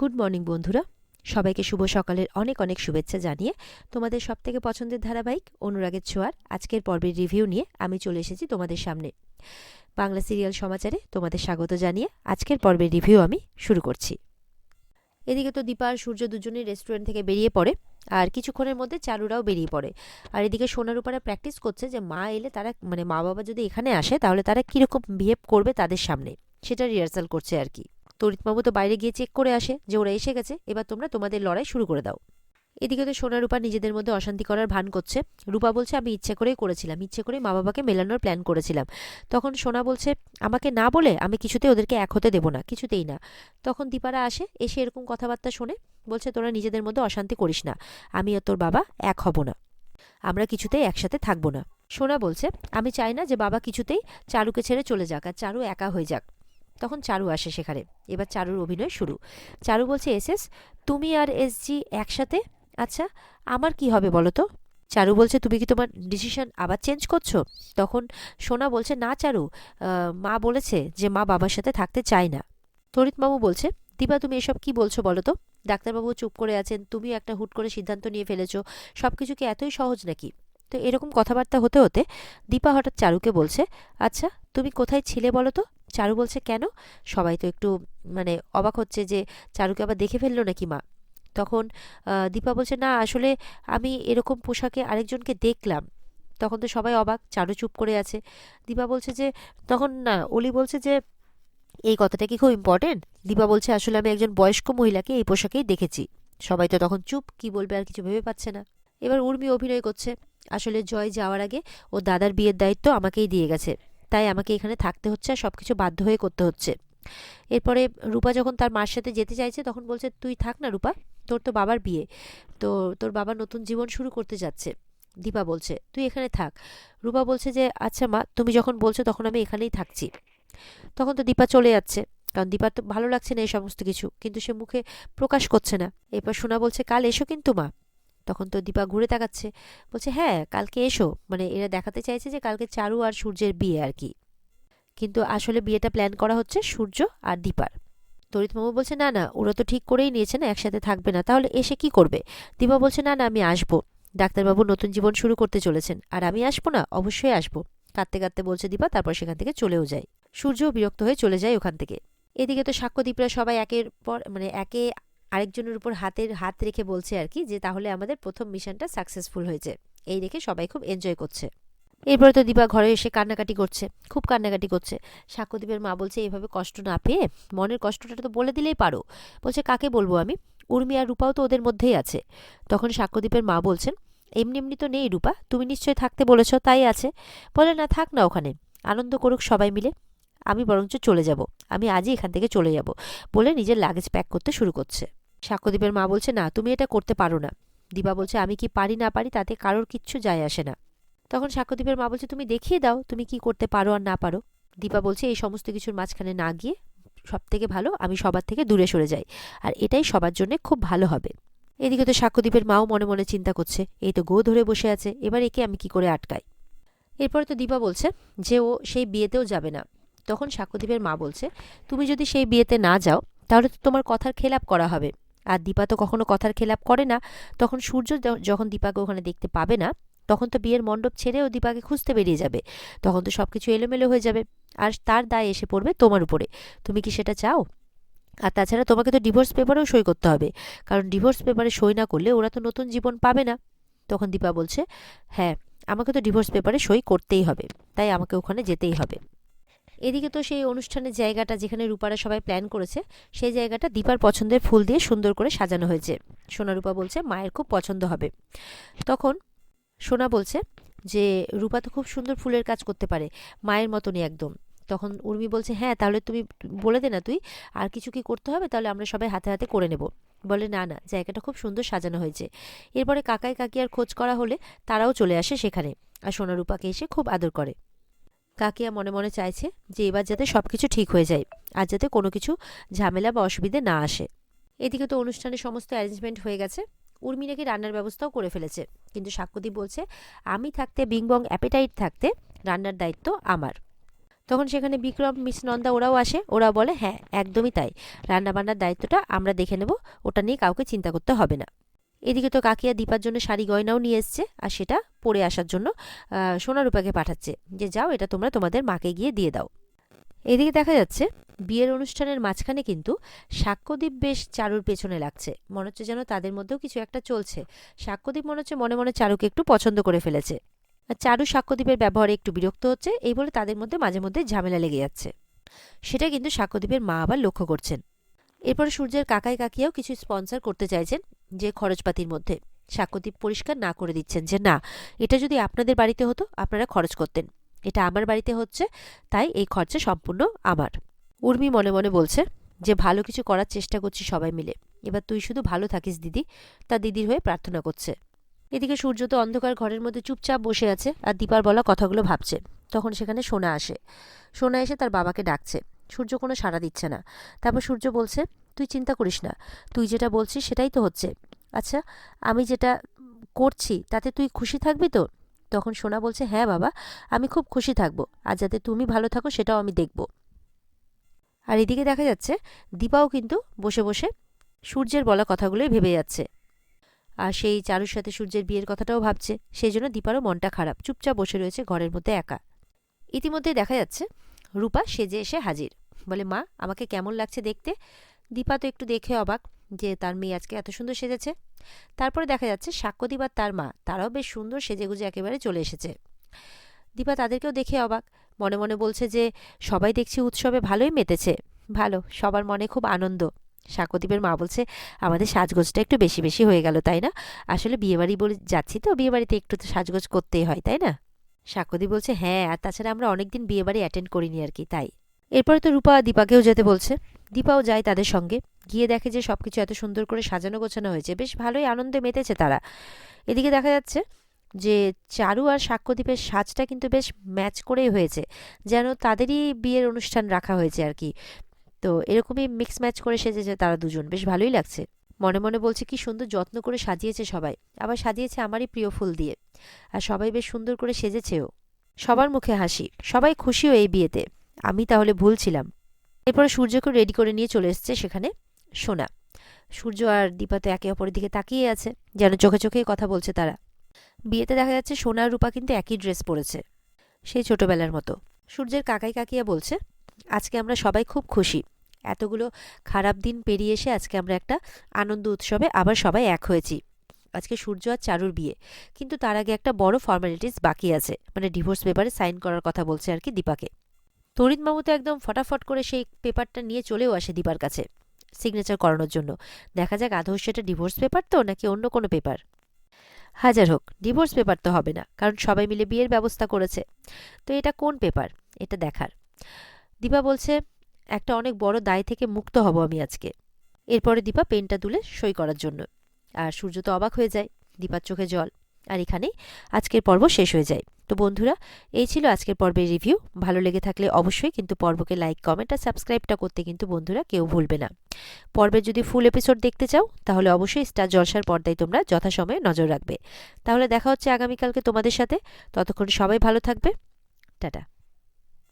Good morning বন্ধুরা। সবাইকে শুভ সকালের অনেক অনেক শুভেচ্ছা জানিয়ে তোমাদের সবথেকে পছন্দের ধারাবাহিক অনুরাগের ছোঁয়ার আজকের পর্বের রিভিউ নিয়ে আমি চলে এসেছি তোমাদের সামনে। বাংলা সিরিয়াল সমাচারে তোমাদের স্বাগত জানিয়ে আজকের পর্বের রিভিউ আমি শুরু করছি। এদিকে তো দীপা আর সূর্য দুজনেই রেস্টুরেন্ট থেকে বেরিয়ে পড়ে, আর কিছুক্ষণের মধ্যে চারুরাও বেরিয়ে পড়ে। আর এদিকে সোনার উপরে প্র্যাকটিস করছে যে মা এলে তারা মানে মা বাবা যদি এখানে আসে তাহলে তারা কীরকম বিহেভ করবে তাদের সামনে, সেটা রিহার্সাল করছে আর কি। তরিতবাবু তো বাইরে গিয়ে চেক করে আসে যে ওরা এসে গেছে, এবার তোমরা তোমাদের লড়াই শুরু করে দাও। এদিকে তো সোনা রূপা নিজেদের মধ্যে অশান্তি করার ভান করছে। রূপা বলছে, আমি ইচ্ছে করেই করেছিলাম, ইচ্ছে করে মা বাবাকে মেলানোর প্ল্যান করেছিলাম। তখন সোনা বলছে, আমাকে না বলে আমি কিছুতেই ওদেরকে এক হতে দেবো না, কিছুতেই না। তখন দীপারা আসে, এসে এরকম কথাবার্তা শোনে, বলছে, তোরা নিজেদের মধ্যে অশান্তি করিস না, আমি আর তোর বাবা এক হব না, আমরা কিছুতেই একসাথে থাকব না। সোনা বলছে, আমি চাই না যে বাবা কিছুতেই চারুকে ছেড়ে চলে যাক, আর চারু একা হয়ে যাক। তখন চারু আসে সেখানে। এবার চারুর অভিনয় শুরু। চারু বলছে, এস এস, তুমি আর এস জি একসাথে? আচ্ছা আমার কি হবে বলো তো? চারু বলছে, তুমি কি তোমার ডিসিশন আবার চেঞ্জ করছ? তখন সোনা বলছে, না চারু মা বলেছে যে মা বাবার সাথে থাকতে চায় না। তরিতবাবু বলছে, দীপা, তুমি এসব কি বলছো বলো তো? ডাক্তারবাবু চুপ করে আছেন, তুমি একটা হুট করে সিদ্ধান্ত নিয়ে ফেলেছো সব কিছু কি এতই সহজ নাকি? তো এরকম কথাবার্তা হতে হতে দীপা হঠাৎ চারুকে বলছে আচ্ছা তুমি কোথায় ছিলে বলো তো? চারু বলছে, কেন? সবাই তো একটু মানে অবাক হচ্ছে যে চারুকে আবার দেখে ফেলল নাকি মা? তখন দীপা বলছে, না, আসলে আমি এরকম পোশাকে আরেকজনকে দেখলাম। তখন তো সবাই অবাক, চারু চুপ করে আছে। দীপা বলছে যে, তখন না, অলি বলছে যে, এই কথাটা কি খুব ইম্পর্টেন্ট দীপা বলছে, আসলে আমি একজন বয়স্ক মহিলাকে এই পোশাকেই দেখেছি। সবাই তো তখন চুপ, কি বলবে আর কিছু ভেবে পাচ্ছে না। এবার উর্মি অভিনয় করছে। আসলে জয় যাওয়ার আগে ও দাদার বিয়ের দায়িত্ব আমাকেই দিয়ে গেছে। তাই আমাকে এখানে থাকতে হচ্ছে আর সব কিছু বাধ্য হয়ে করতে হচ্ছে। এরপরে রূপা যখন তার মার সাথে যেতে চাইছে তখন বলছে, তুই থাক না রূপা, তোর তো বাবার বিয়ে। তো, তোর বাবা নতুন জীবন শুরু করতে যাচ্ছে। দীপা বলছে, তুই এখানে থাক। রূপা বলছে যে আচ্ছা মা, তুমি যখন বলছো তখন আমি এখানেই থাকছি। তখন তো দীপা চলে যাচ্ছে, কারণ দীপার তো ভালো লাগছে না এই সমস্ত কিছু, কিন্তু সে মুখে প্রকাশ করছে না। এরপর সোনা বলছে, কাল এসো কিন্তু মা। তখন তো দীপা ঘুরে তাকাচ্ছে। বলছে হ্যাঁ কালকে এসো। মানে এরা দেখাতে চাইছে যে কালকে চারু আর সূর্যের বিয়ে আর কি। কিন্তু আসলে বিয়েটা প্ল্যান করা হচ্ছে সূর্য আর দীপার। তরিতমামু বলছে, না না, ওরা তো ঠিক করেই নিয়েছে না, একসাথে থাকবে না। তাহলে এসে কি করবে? দীপা বলছে, না না, আমি আসব। ডাক্তারবাবু নতুন জীবন শুরু করতে চলেছেন। আর আমি আসব না, অবশ্যই আসব। কাঁদতে কাঁদতে বলছে দীপা, তারপর সেখান থেকে চলেও যায়। সূর্যও বিরক্ত হয়ে চলে যায় ওখান থেকে। এদিকে তো সাক্ষ্যদীপরা সবাই একের পর মানে একে আরেকজনের উপর হাতের হাত রেখে বলছে আর কি যে, তাহলে আমাদের প্রথম মিশনটা সাকসেসফুল হয়েছে। এই রেখে সবাই খুব এনজয় করছে। এরপরে তো দীপা ঘরে এসে কান্নাকাটি করছে, খুব কান্নাকাটি করছে। সাক্ষ্যদীপের মা বলছে এইভাবে কষ্ট না পেয়ে মনের কষ্টটা তো বলে দিলেই পারো। বলছে, কাকে বলব আমি? উর্মি আর রূপাও তো ওদের মধ্যেই আছে। তখন সাক্ষ্যদীপের মা বলছেন, এমনি এমনি তো নেই রূপা, তুমি নিশ্চয়ই থাকতে বলেছ, তাই আছে। বলে, না, থাক না ওখানে, আনন্দ করুক সবাই মিলে, আমি বরঞ্চ চলে যাব। আমি আজই এখান থেকে চলে যাব, বলে নিজের লাগেজ প্যাক করতে শুরু করছে। সাক্ষ্যদীপের মা বলছে, না, তুমি এটা করতে পারো না। দীপা বলছে, আমি কি পারি না পারি, তাতে কারোর কিচ্ছু যায় আসে না। তখন সাক্ষ্যদীপের মা বলছে, তুমি দেখিয়ে দাও, তুমি কি করতে পারো আর না পারো? দীপা বলছে, এই সমস্ত কিছুর মাঝখানে না গিয়ে সব থেকে ভালো আমি সবার থেকে দূরে সরে যাই, আর এটাই সবার জন্য খুব ভালো হবে। এদিকে তো সাক্ষ্যদীপের মাও মনে মনে চিন্তা করছে, এই তো গো ধরে বসে আছে, এবার একে আমি কি করে আটকাই? এরপরে তো দীপা বলছে, যে ও সেই বিয়েতেও যাবে না। তখন সাক্ষ্যদীপের মা বলছে, তুমি যদি সেই বিয়েতে না যাও, তাহলে তো তোমার কথার খেলাপ করা হবে। আর দীপা তো কখনো কথার খেলাপ করে না। তখন সূর্য যখন দীপাকে ওখানে দেখতে পাবে না, তখন তো বিয়ের মণ্ডপ ছেড়েও দীপাকে খুঁজতে বেরিয়ে যাবে। তখন তো সব কিছু এলোমেলো হয়ে যাবে। আর তার দায় এসে পড়বে তোমার উপরে। তুমি কি সেটা চাও? আর তাছাড়া তোমাকে তো ডিভোর্স পেপারেও সই করতে হবে। কারণ ডিভোর্স পেপারে সই না করলে ওরা তো নতুন জীবন পাবে না। তখন দীপা বলছে হ্যাঁ আমাকে তো ডিভোর্স পেপারে সই করতেই হবে। তাই আমাকে ওখানে যেতেই হবে। এদিকে তো সেই অনুষ্ঠানের জায়গাটা যেখানে রূপারা সবাই প্ল্যান করেছে, সেই জায়গাটা দীপার পছন্দের ফুল দিয়ে সুন্দর করে সাজানো হয়েছে। সোনা রূপা বলছে, মায়ের খুব পছন্দ হবে। তখন সোনা বলছে যে, রূপা তো খুব সুন্দর ফুলের কাজ করতে পারে, মায়ের মতনই একদম। তখন উর্মি বলছে হ্যাঁ তাহলে তুমি বলে দে না তুই, আর কিছু কি করতে হবে, তাহলে আমরা সবাই হাতে হাতে করে নেব। বলে, না না, জায়গাটা খুব সুন্দর সাজানো হয়েছে। এরপরে কাকাই কাকিয়ার খোঁজ করা হলে তারাও চলে আসে সেখানে, আর সোনারূপাকে এসে খুব আদর করে। কাকিয়া মনে মনে চাইছে যে এবার যাতে সব কিছু ঠিক হয়ে যায় আর যাতে কোনো কিছু ঝামেলা বা অসুবিধে না আসে। এদিকে তো অনুষ্ঠানের সমস্ত অ্যারেঞ্জমেন্ট হয়ে গেছে। উর্মি নাকি রান্নার ব্যবস্থাও করে ফেলেছে। কিন্তু সাক্ষ্যদীপ বলছে, আমি থাকতে বিংবং অ্যাপেটাইট থাকতে রান্নার দায়িত্ব আমার। তখন সেখানে বিক্রম, মিস নন্দা ওরাও আসে। ওরা বলে হ্যাঁ একদমই তাই। রান্নাবান্নার দায়িত্বটা আমরা দেখে নেব। ওটা নিয়ে কাউকে চিন্তা করতে হবে না। এদিকে তো কাকিয়া দীপার জন্য শাড়ি গয়নাও নিয়ে এসছে আর সেটা পরে আসার জন্য সোনারূপাকে পাঠাচ্ছে। যে যাও, এটা তোমরা তোমাদের মাকে গিয়ে দিয়ে দাও। এদিকে দেখা যাচ্ছে, বিয়ের অনুষ্ঠানের মাঝখানে কিন্তু সাক্ষ্যদীপ বেশ চারুর পেছনে লাগছে। মনে হচ্ছে যেন তাদের মধ্যেও কিছু একটা চলছে। সাক্ষ্যদীপ মনে হচ্ছে মনে মনে চারুকে একটু পছন্দ করে ফেলেছে। চারু সাক্ষ্যদীপের ব্যবহারে একটু বিরক্ত হচ্ছে, এই বলে তাদের মধ্যে মাঝে মধ্যে ঝামেলা লেগে যাচ্ছে। সেটা কিন্তু সাক্ষ্যদীপের মা আবার লক্ষ্য করছেন। এরপরে সূর্যের কাকাই কাকিয়াও কিছু স্পন্সর করতে চাইছেন যে খরচপাতির মধ্যে সাক্ষ্যদীপ পরিষ্কার না করে দিচ্ছেন যে, না, এটা যদি আপনাদের বাড়িতে হতো, আপনারা খরচ করতেন। এটা আমার বাড়িতে হচ্ছে, তাই এই খরচা সম্পূর্ণ আমার। উর্মি মনে মনে বলছে, যে, ভালো কিছু করার চেষ্টা করছি সবাই মিলে। এবার তুই শুধু ভালো থাকিস, দিদি। তা দিদির হয়ে প্রার্থনা করছে। এদিকে সূর্য তো অন্ধকার ঘরের মধ্যে চুপচাপ বসে আছে আর দীপার বলা কথাগুলো ভাবছে। তখন সেখানে সোনা আসে। সোনা এসে তার বাবাকে ডাকছে। সূর্য কোনো সাড়া দিচ্ছে না। তারপর সূর্য বলছে, তুই চিন্তা করিস না, তুই যেটা বলছিস সেটাই তো হচ্ছে। আচ্ছা আমি যেটা করছি তাতে তুই খুশি থাকবি তো? তখন সোনা বলছে হ্যাঁ বাবা, আমি খুব খুশি থাকব, আর যাতে তুমি ভালো থাকো সেটাও আমি দেখব। আর এদিকে দেখা যাচ্ছে, দীপাও কিন্তু বসে বসে সূর্যের বলা কথাগুলোই ভেবে যাচ্ছে। আর সেই চারুর সাথে সূর্যের বিয়ের কথাটাও ভাবছে। সেই জন্য দীপারও মনটা খারাপ, চুপচাপ বসে রয়েছে ঘরের মধ্যে একা। ইতিমধ্যে দেখা যাচ্ছে, রূপা সেজে এসে হাজির। বলে, মা, আমাকে কেমন লাগছে দেখতে? দীপা তো একটু দেখে অবাক যে তার মেয়ে আজকে এত সুন্দর সেজেছে। তারপরে দেখা যাচ্ছে সাক্ষ্যদীপ আর তার মা, তারাও বেশ সুন্দর সেজেগুজে একেবারে চলে এসেছে। দীপা তাদেরকেও দেখে অবাক। মনে মনে বলছে যে, সবাই দেখছি উৎসবে ভালোই মেতেছে। ভালো, সবার মনে খুব আনন্দ। সাক্ষ্যদীপের মা বলছে, আমাদের সাজগোজটা একটু বেশি বেশি হয়ে গেল, তাই না? আসলে বিয়েবাড়ি বলে যাচ্ছি তো, বিয়েবাড়িতে একটু তো সাজগোজ করতেই হয়, তাই না? সাক্ষ্যদীপ বলছে হ্যাঁ আর তাছাড়া আমরা অনেকদিন বিয়েবাড়ি অ্যাটেন্ড করিনি আর কি, তাই। এরপরে তো রূপা দীপাকেও যেতে বলছে। দীপাও যায় তাদের সঙ্গে। গিয়ে দেখে যে সব কিছু এত সুন্দর করে সাজানো গোছানো হয়েছে। বেশ ভালোই আনন্দে মেতেছে তারা। এদিকে দেখা যাচ্ছে যে চারু আর সাক্ষ্যদীপের সাজটা কিন্তু বেশ ম্যাচ করেই হয়েছে। যেন তাদেরই বিয়ের অনুষ্ঠান রাখা হয়েছে আর কি। তো এরকমই মিক্স ম্যাচ করে সেজেছে তারা দুজন। বেশ ভালোই লাগছে। মনে মনে বলছে, কি সুন্দর যত্ন করে সাজিয়েছে সবাই। আবার সাজিয়েছে আমারই প্রিয় ফুল দিয়ে। আর সবাই বেশ সুন্দর করে সেজেছেও। সবার মুখে হাসি। সবাই খুশিও এই বিয়েতে। আমি তাহলে ভুল ছিলাম। এরপরে সূর্যকে রেডি করে নিয়ে চলে এসছে সেখানে সোনা। সূর্য আর দীপা তো একে অপরের দিকে তাকিয়ে আছে, যেন চোখে চোখেই কথা বলছে তারা। বিয়েতে দেখা যাচ্ছে সোনা রূপা কিন্তু একই ড্রেস পরেছে, সেই ছোটবেলার মতো। সূর্যের কাকাই কাকিয়া বলছে, আজকে আমরা সবাই খুব খুশি। এতগুলো খারাপ দিন পেরিয়ে এসে আজকে আমরা একটা আনন্দ উৎসবে আবার সবাই এক হয়েছি। আজকে সূর্য আর চারুর বিয়ে। কিন্তু তার আগে একটা বড় ফর্মালিটিস বাকি আছে। মানে ডিভোর্স পেপারে সাইন করার কথা বলছে আর কি দীপাকে। তরিৎবাবু তো একদম ফটাফট করে সেই পেপারটা নিয়ে চলেও আসে দীপার কাছে সিগনেচার করানোর জন্য। দেখা যাক আদৌ সেটা ডিভোর্স পেপার তো নাকি অন্য কোনো পেপার হাজার হোক ডিভোর্স পেপার তো হবে না, কারণ সবাই মিলে বিয়ের ব্যবস্থা করেছে। তো এটা কোন পেপার এটা দেখার। দীপা বলছে, একটা অনেক বড় দায় থেকে মুক্ত হব আমি আজকে। এরপরে দীপা পেনটা তুলে সই করার জন্য। আর সূর্য তো অবাক হয়ে যায়, দীপার চোখে জল। আর এখানেই আজকের পর্ব শেষ হয়ে যায়। তো বন্ধুরা, এই ছিল আজকের পর্বের রিভিউ ভালো লেগে থাকলে অবশ্যই কিন্তু পর্বকে লাইক কমেন্ট আর সাবস্ক্রাইবটা করতে কিন্তু বন্ধুরা কেউ ভুলবে না। পর্বের যদি ফুল এপিসোড দেখতে চাও, তাহলে অবশ্যই স্টার জলসার পর্দায় তোমরা যথাসময়ে নজর রাখবে। তাহলে দেখা হচ্ছে আগামীকালকে তোমাদের সাথে। ততক্ষণ সবাই ভালো থাকবে। টাটা।